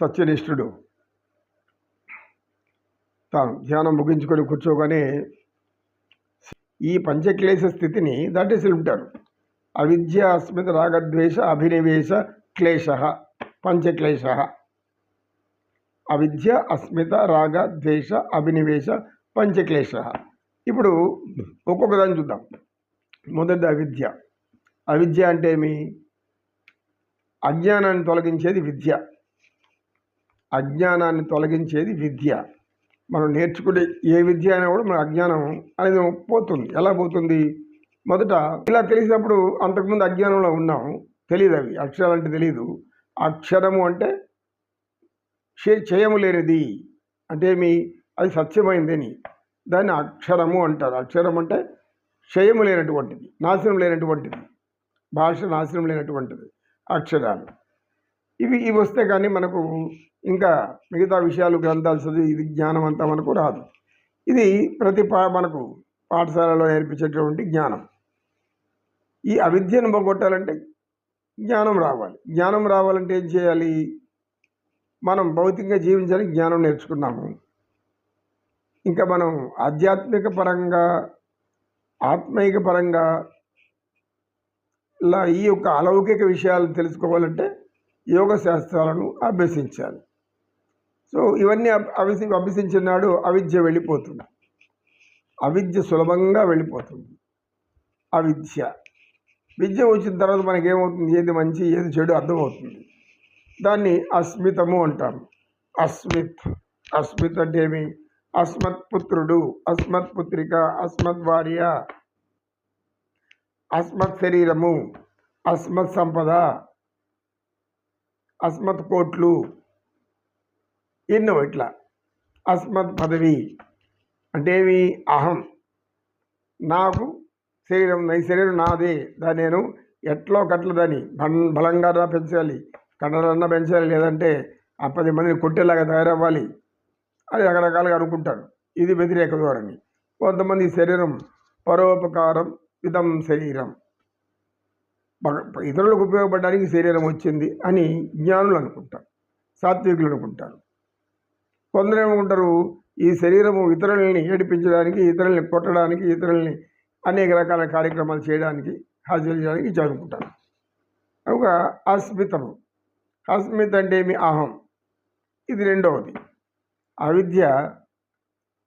సత్యనిష్ఠుడు. తాను ధ్యానం ముగించుకొని కూర్చోగానే ఈ పంచక్లేశ స్థితిని దాటేసి ఉంటారు. అవిద్య అస్మిత రాగద్వేష అభినివేశ క్లేశ పంచక్లేశ. అవిద్య అస్మిత రాగ ద్వేష అభినివేశ పంచక్లేశ. ఇప్పుడు ఒక్కొక్క దాన్ని చూద్దాం. మొదటి అవిద్య. అవిద్య అంటే ఏమి? అజ్ఞానాన్ని తొలగించేది విద్య. అజ్ఞానాన్ని తొలగించేది విద్య. మనం నేర్చుకునే ఏ విద్య అయినా కూడా మన అజ్ఞానం అనేది పోతుంది. ఎలా పోతుంది? మొదట ఇలా తెలిసినప్పుడు అంతకుముందు అజ్ఞానంలో ఉన్నాం. తెలియదు అవి. అక్షరాలు అంటే తెలియదు అక్షరము అంటే చే- చేయము లేనిది. అంటే మీ అది సత్యమైందని. దాన్ని అక్షరము అంటారు. అక్షరం అంటే క్షయము లేనటువంటిది. నాశనం లేనటువంటిది. భాష నాశనం లేనటువంటిది. అక్షరాలు. ఇవి ఇవి వస్తే కానీ మనకు ఇంకా మిగతా విషయాలు గ్రంథాలు చదివి ఇది జ్ఞానం అంతా మనకు రాదు. ఇది ప్రతి పా మనకు పాఠశాలలో నేర్పించేటువంటి జ్ఞానం. ఈ అవిద్యను పోగొట్టాలంటే జ్ఞానం రావాలి. జ్ఞానం రావాలంటే ఏం చేయాలి? మనం భౌతికంగా జీవించడానికి జ్ఞానం నేర్చుకున్నాము. ఇంకా మనం ఆధ్యాత్మిక పరంగా ఆత్మైక పరంగా ఇలా ఈ యొక్క అలౌకిక విషయాలు తెలుసుకోవాలంటే యోగ శాస్త్రాలను అభ్యసించాలి. సో ఇవన్నీ అభ్యసి అభ్యసించిన నాడు అవిద్య వెళ్ళిపోతుంది. అవిద్య సులభంగా వెళ్ళిపోతుంది. అవిద్య. విద్య వచ్చిన తర్వాత మనకి ఏమవుతుంది ఏది మంచి ఏది చెడు అర్థమవుతుంది. దాన్ని అస్మితము అంటారు. అస్మిత్. అస్మిత్ అంటే ఏమి? అస్మత్ పుత్రుడు అస్మత్ పుత్రిక అస్మత్ భార్య అస్మత్ శరీరము అస్మత్ సంపద అస్మత్ కోట్లు. ఎన్నో ఇట్లా. అస్మత్ పదవి. అంటే ఏమి? అహం. నాకు శరీరం నా శరీరం నాదే. దాన్ని నేను ఎట్లో కట్ల దాన్ని. బలంగా పెంచాలి. కండలన్నా పెంచాలి. లేదంటే ఆ పది మందిని కొట్టేలాగా తయారవ్వాలి. అది రకరకాలుగా అనుకుంటారు ఇది వ్యతిరేక ధోరణి. కొంతమంది శరీరం పరోపకారం ఇదం శరీరం. ఇతరులకు ఉపయోగపడడానికి శరీరం వచ్చింది అని జ్ఞానులు అనుకుంటారు సాత్వికులు అనుకుంటారు. కొందరు ఏమనుకుంటారు ఈ శరీరము ఇతరులని ఏడిపించడానికి ఇతరుల్ని కొట్టడానికి ఇతరుల్ని అనేక రకాల కార్యక్రమాలు చేయడానికి హాజరు చేయడానికి చదువుకుంటారు ఒక అస్మితము. అస్మిత అంటే ఏమి? అహం. ఇది రెండవది. అవిద్య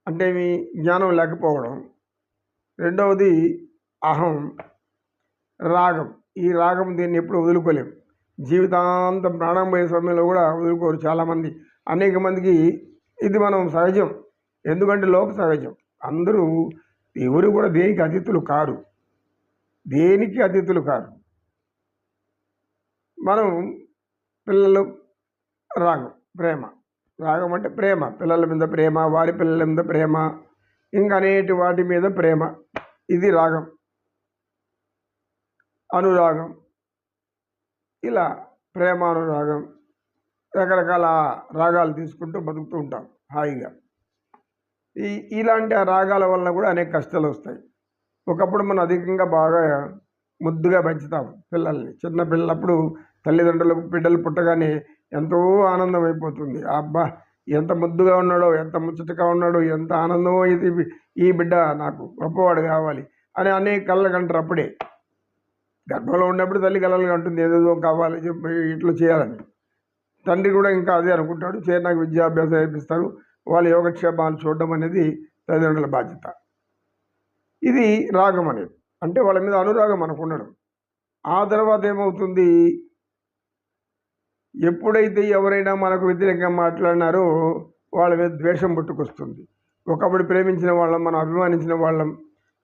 అంటే మీ జ్ఞానం లేకపోవడం. రెండవది అహం. రాగం. ఈ రాగం దీన్ని ఎప్పుడు వదులుకోలేం. జీవితాంతం ప్రాణం పోయే సమయంలో కూడా వదులుకోరు చాలామంది. అనేక మందికి ఇది మనం సహజం. ఎందుకంటే లోక సహజం. అందరూ ఎవరు కూడా దేనికి అతిథులు కారు. దేనికి అతిథులు కారు. మనం పిల్లలు రాగం ప్రేమ. రాగం అంటే ప్రేమ. పిల్లల మీద ప్రేమ వారి పిల్లల మీద ప్రేమ ఇంకా అనేటి వాటి మీద ప్రేమ. ఇది రాగం. అనురాగం. ఇలా ప్రేమానురాగం రకరకాల రాగాలు తీసుకుంటూ బతుకుతూ ఉంటాం హాయిగా. ఈ ఇలాంటి ఆ రాగాల వలన కూడా అనేక కష్టాలు వస్తాయి. ఒకప్పుడు మనం అధికంగా బాగా ముద్దుగా పెంచుతాం పిల్లల్ని. చిన్న పిల్లలప్పుడు తల్లిదండ్రులకు బిడ్డలు పుట్టగానే ఎంతో ఆనందం అయిపోతుంది. అబ్బా ఎంత ముద్దుగా ఉన్నాడో ఎంత ముచ్చటగా ఉన్నాడో ఎంత ఆనందమో ఇది ఈ బిడ్డ నాకు గొప్పవాడు కావాలి అని అనేక కళ్ళ కంటారు అప్పుడే. గర్భంలో ఉన్నప్పుడు తల్లి కలలుగా ఉంటుంది ఏదేదో కావాలి చెప్పి ఇట్లా చేయాలని. తండ్రి కూడా ఇంకా అదే అనుకుంటాడు చేరి నాకు విద్యాభ్యాసం నేర్పిస్తారు వాళ్ళ యోగక్షేమాలు చూడడం అనేది తల్లిదండ్రుల బాధ్యత. ఇది రాగం అనేది. అంటే వాళ్ళ మీద అనురాగం మనకు ఉండడం ఆ తర్వాత ఏమవుతుంది? ఎప్పుడైతే ఎవరైనా మనకు వ్యతిరేకంగా మాట్లాడినారో వాళ్ళ మీద ద్వేషం పుట్టుకొస్తుంది. ఒకప్పుడు ప్రేమించిన వాళ్ళం మనం అభిమానించిన వాళ్ళం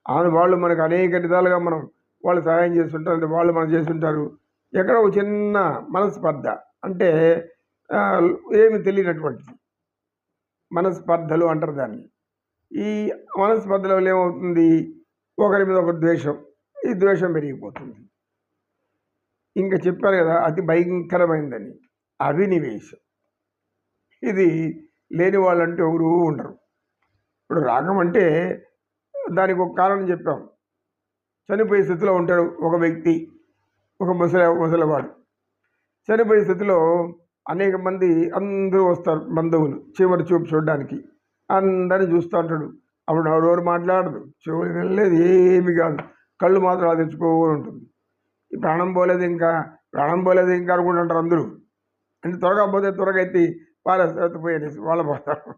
ఆ వాళ్ళు మనకు అనేక విధాలుగా మనం వాళ్ళు సహాయం చేస్తుంటారు అంటే వాళ్ళు మనం చేస్తుంటారు. ఎక్కడ ఒక చిన్న మనస్పర్ధ. అంటే ఏమి తెలియనటువంటిది. మనస్పర్ధలు అంటారు దాన్ని. ఈ మనస్పర్ధల వల్ల ఏమవుతుంది? ఒకరి మీద ఒకరి ద్వేషం. ఈ ద్వేషం పెరిగిపోతుంది. ఇంకా చెప్పారు కదా అతి భయంకరమైందని. అవినివేశం. ఇది లేని వాళ్ళంటే ఎవరు ఉండరు. ఇప్పుడు రాగం అంటే దానికి ఒక కారణం చెప్పాం. చనిపోయే స్థితిలో ఉంటాడు ఒక వ్యక్తి ఒక ముసలి ముసలివాడు. చనిపోయే స్థితిలో అనేక మంది అందరూ వస్తారు బంధువులు చివరి చూపు చూడడానికి. అందరిని చూస్తూ ఉంటాడు. అప్పుడు ఎవరెవరు మాట్లాడదు చెవులు వెళ్ళలేదు ఏమి కాదు. కళ్ళు మాత్రం అది తెచ్చుకోని ఉంటుంది. ఈ ప్రాణం పోలేదు ఇంకా ప్రాణం పోలేదు ఇంకా అనుకుంటుంటారు అందరూ. అంటే త్వరగా పోతే త్వరగా ఎత్తి పారేసి వాళ్ళ పోతారు.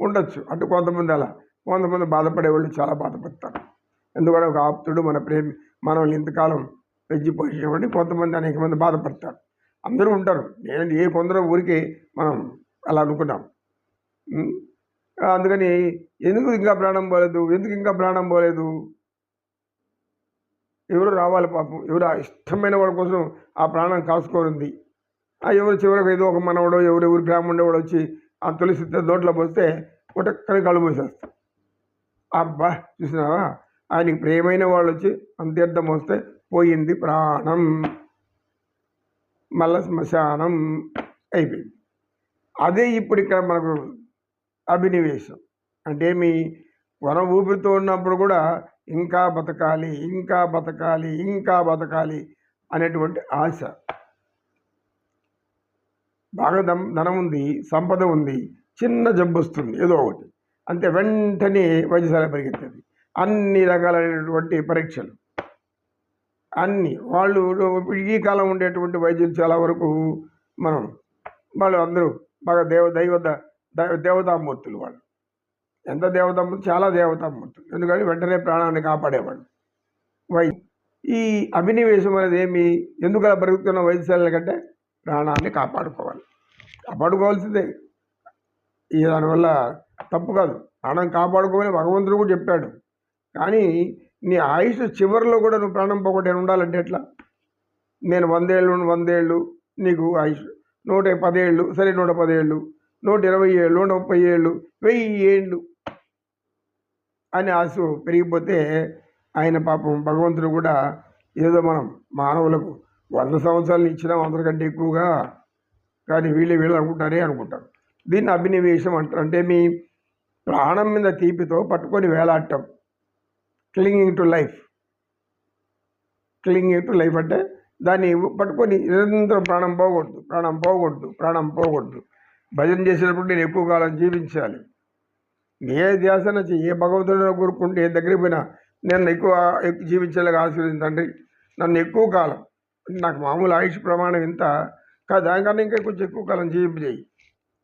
ఉండొచ్చు. అటు కొంతమంది అలా. కొంతమంది బాధపడే వాళ్ళు చాలా బాధపడతారు. ఎందుకంటే ఒక ఆప్తుడు మన ప్రేమి మనల్ని ఇంతకాలం పెంచిపోయేవాడిని కొంతమంది అనేక మంది బాధపడతారు. అందరూ ఉంటారు. నేను ఏ కొందరు ఊరికే మనం అలా అనుకున్నాం అందుకని ఎందుకు ఇంకా ప్రాణం పోలేదు? ఎందుకు ఇంకా ప్రాణం పోలేదు? ఎవరు రావాలి పాపం? ఎవరు ఇష్టమైన వాళ్ళ కోసం ఆ ప్రాణం కాసుకోనుంది. ఆ ఎవరు చివరికి ఏదో ఒక మనవడో ఎవరు ఎవరు గ్రామం వాడు వచ్చి ఆ తులసి నోట్లో పోస్తే ఒటక్కని కళ్ళు మూసేస్తాం అబ్బా చూసినావా? ఆయనకి ప్రియమైన వాళ్ళు వచ్చి అంత్యర్థం వస్తే పోయింది ప్రాణం. మళ్ళా శ్మశానం అయిపోయింది. అదే ఇప్పుడు ఇక్కడ మనకు అభినివేశం. అంటే మీ వనం ఊపిరితో ఉన్నప్పుడు కూడా ఇంకా బతకాలి ఇంకా బతకాలి ఇంకా బతకాలి అనేటువంటి ఆశ. బాగా దం ధనం ఉంది సంపద ఉంది చిన్న జబ్బు వస్తుంది ఏదో ఒకటి. అంతే వెంటనే వైద్యశాల పరిగెత్తది. అన్ని రకాలైనటువంటి పరీక్షలు. అన్ని వాళ్ళు ఈ కాలం ఉండేటువంటి వైద్యులు చాలా వరకు మనం వాళ్ళు అందరూ బాగా దేవ దైవ దేవతామూర్తులు వాళ్ళు. ఎంత దేవతామూర్తులు చాలా దేవతామూర్తులు. ఎందుకంటే వెంటనే ప్రాణాన్ని కాపాడేవాళ్ళు. వై ఈ అభినివేశం అనేది ఏమి ఎందుకలా బ్రతుకుతున్న వైద్యశాలల కంటే ప్రాణాన్ని కాపాడుకోవాలి. కాపాడుకోవాల్సిందే. ఈ దానివల్ల తప్పు కాదు. ప్రాణం కాపాడుకోమని భగవంతుడు కూడా చెప్పాడు. కానీ నీ ఆయుష్ చివరిలో కూడా నువ్వు ప్రాణం పోగొట్టే ఉండాలంటే ఎట్లా? నేను వందేళ్ళు వందేళ్ళు నీకు ఆయుష్. నూట పదేళ్ళు సరే నూట పదేళ్ళు నూట ఇరవై ఏళ్ళు నూట ముప్పై ఏళ్ళు వెయ్యి ఏళ్ళు అని ఆశ పెరిగిపోతే ఆయన పాపం భగవంతుడు కూడా ఏదో మనం మానవులకు వంద సంవత్సరాలు ఇచ్చినాం అందరికంటే ఎక్కువగా కానీ వీళ్ళు వీళ్ళు అనుకుంటారే అనుకుంటారు. దీన్ని అభినవేశం అంటారు. అంటే మీ ప్రాణం మీద తీపితో పట్టుకొని వేలాడటం. Clinging to life clinging to life అంటే దాన్ని పట్టుకొని నిరంతరం ప్రాణం పోకూడదు ప్రాణం పోకూడదు ప్రాణం పోకూడదు. భజన చేసినప్పుడు నేను ఎక్కువ కాలం జీవించాలి. ఏ ధ్యాసన ఏ భగవంతుడిలో కోరుకుంటే ఏ దగ్గరికి పోయినా నేను ఎక్కువ ఎక్కువ జీవించేలాగా ఆశీర్వదించండి నన్ను ఎక్కువ కాలం నాకు మామూలు ఆయుష్ ప్రమాణం ఇంత కాదు దానికన్నా ఇంకా కొంచెం ఎక్కువ కాలం జీవింపజేయి.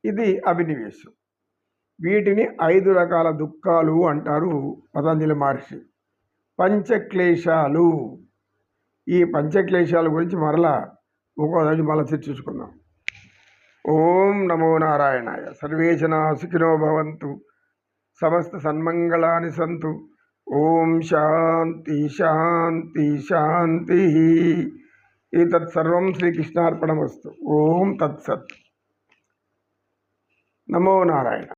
ఇది అభినివేశం. వీటిని ఐదు రకాల దుఃఖాలు అంటారు పతంజలి మహర్షి. పంచక్లేశాలు. ఈ పంచక్లేశాల గురించి మరలా ఒక్కోదాన్ని మళ్ళీ చర్చించుకుందాం. ఓం నమో నారాయణాయ. సర్వేజన సుఖినో భవంతు. సమస్త సన్మంగళాని సంతు. ఓం శాంతి శాంతి శాంతి. ఈ తత్సర్వం శ్రీకృష్ణార్పణమస్తు. ఓం తత్సత్ నమో నారాయణ.